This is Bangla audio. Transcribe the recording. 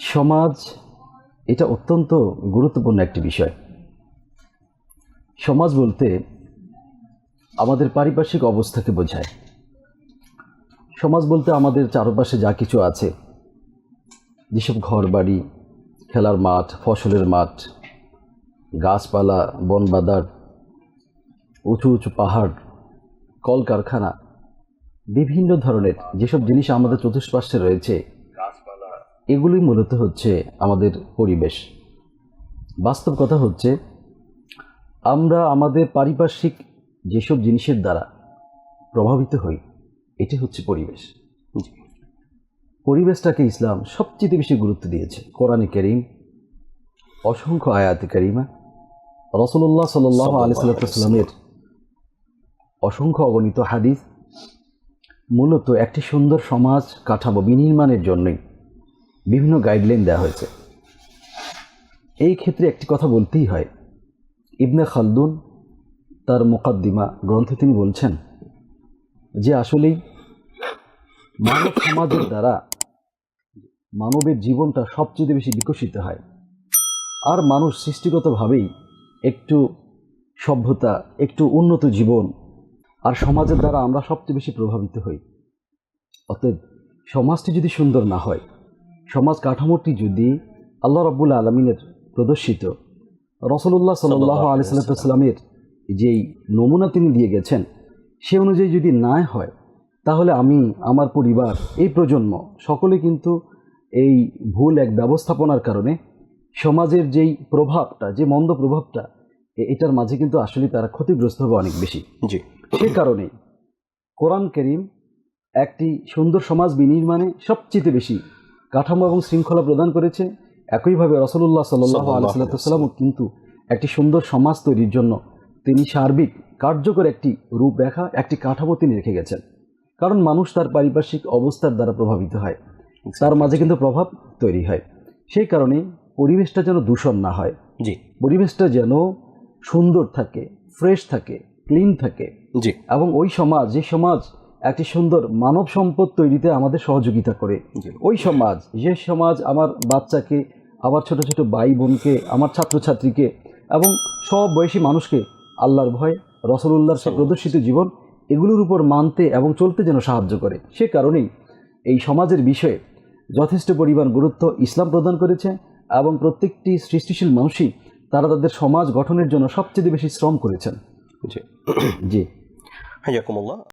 সমাজ, এটা অত্যন্ত গুরুত্বপূর্ণ একটি বিষয়। সমাজ বলতে আমাদের পারিপার্শ্বিক অবস্থাকে বোঝায়। সমাজ বলতে আমাদের চারপাশে যা কিছু আছে, যেসব ঘর বাড়ি খেলার মাঠ, ফসলের মাঠ, গাছপালা, বনবাদার, উঁচু উঁচু পাহাড়, কলকারখানা, বিভিন্ন ধরনের যেসব জিনিস আমাদের চতুষ্পার্শ্বে রয়েছে এগুলোই মূলত হচ্ছে আমাদের পরিবেশ। বাস্তব কথা হচ্ছে আমরা আমাদের পারিপার্শ্বিক যেসব জিনিসের দ্বারা প্রভাবিত হই এটি হচ্ছে পরিবেশ। পরিবেশটাকে ইসলাম সবচেয়ে বেশি গুরুত্ব দিয়েছে। কোরআনে করিম অসংখ্য আয়াত করিমা রসুল্লাহ সাল্লাহ আলি সাল্লামের অসংখ্য অগণিত হাদিস মূলত একটি সুন্দর সমাজ কাঠামো বিনির্মাণের জন্যই বিভিন্ন গাইডলাইন দেওয়া হয়েছে। এই ক্ষেত্রে একটি কথা বলতেই হয়। ইবনে খালদুন তার মোকাদ্দিমা গ্রন্থে তিনি বলছেন যে আসলেই মানব সমাজের দ্বারা মানবের জীবনটা সবচেয়ে বেশি বিকশিত হয়। আর মানুষ সৃষ্টিগতভাবেই একটু সভ্যতা, একটু উন্নত জীবন আর সমাজের দ্বারা আমরা সবচেয়ে বেশি প্রভাবিত হই। অতএব সমাজটি যদি সুন্দর না হয় সমাজ কাঠামোটি যদি আল্লাহ রব্বুল আলমিনের প্রদর্শিত রসল্লাহ সাল্লাহ আলি সাল্লামের যেই নমুনা তিনি দিয়ে গেছেন সে অনুযায়ী যদি না হয় তাহলে আমি আমার পরিবার এই প্রজন্ম সকলে কিন্তু এই ভুল এক ব্যবস্থাপনার কারণে সমাজের যেই প্রভাবটা যে মন্দ প্রভাবটা এটার মাঝে কিন্তু আসলে তারা ক্ষতিগ্রস্ত হবে অনেক বেশি। জি। সে কারণে কোরআন করিম একটি সুন্দর সমাজ বিনির্মাণে সবচেয়ে বেশি কাঠামো এবং শৃঙ্খলা প্রদান করেছে একইভাবে রসল্লাহ সাল্লাহ সাল্লাল্লাহু কিন্তু একটি সুন্দর সমাজ তৈরির জন্য তিনি সার্বিক কার্যকর একটি রূপরেখা একটি কাঠামো তিনি রেখে গেছেন। কারণ মানুষ তার পারিপার্শ্বিক অবস্থার দ্বারা প্রভাবিত হয়। তার মাঝে কিন্তু প্রভাব তৈরি হয়। সেই কারণে পরিবেশটা যেন দূষণ না হয়। জি। পরিবেশটা যেন সুন্দর থাকে ফ্রেশ থাকে ক্লিন থাকে। জি। এবং ওই সমাজ যে সমাজ একটি সুন্দর মানব সম্পদ তৈরিতে আমাদের সহযোগিতা করে। ওই সমাজ যে সমাজ আমার বাচ্চাকে আমার ছোট ছোট ভাই বোনকে আমার ছাত্রছাত্রীকে এবং সব বয়সী মানুষকে আল্লাহর ভয় রসুল্লাহর সে প্রদর্শিত জীবন এগুলোর উপর মানতে এবং চলতে যেন সাহায্য করে। সে কারণেই এই সমাজের বিষয়ে যথেষ্ট পরিমাণ গুরুত্ব ইসলাম প্রদান করেছে এবং প্রত্যেকটি সৃষ্টিশীল মানুষই তারা তাদের সমাজ গঠনের জন্য সবচেয়ে বেশি শ্রম করেছেন। জি। জি। হাইয়াকুমুল্লাহ।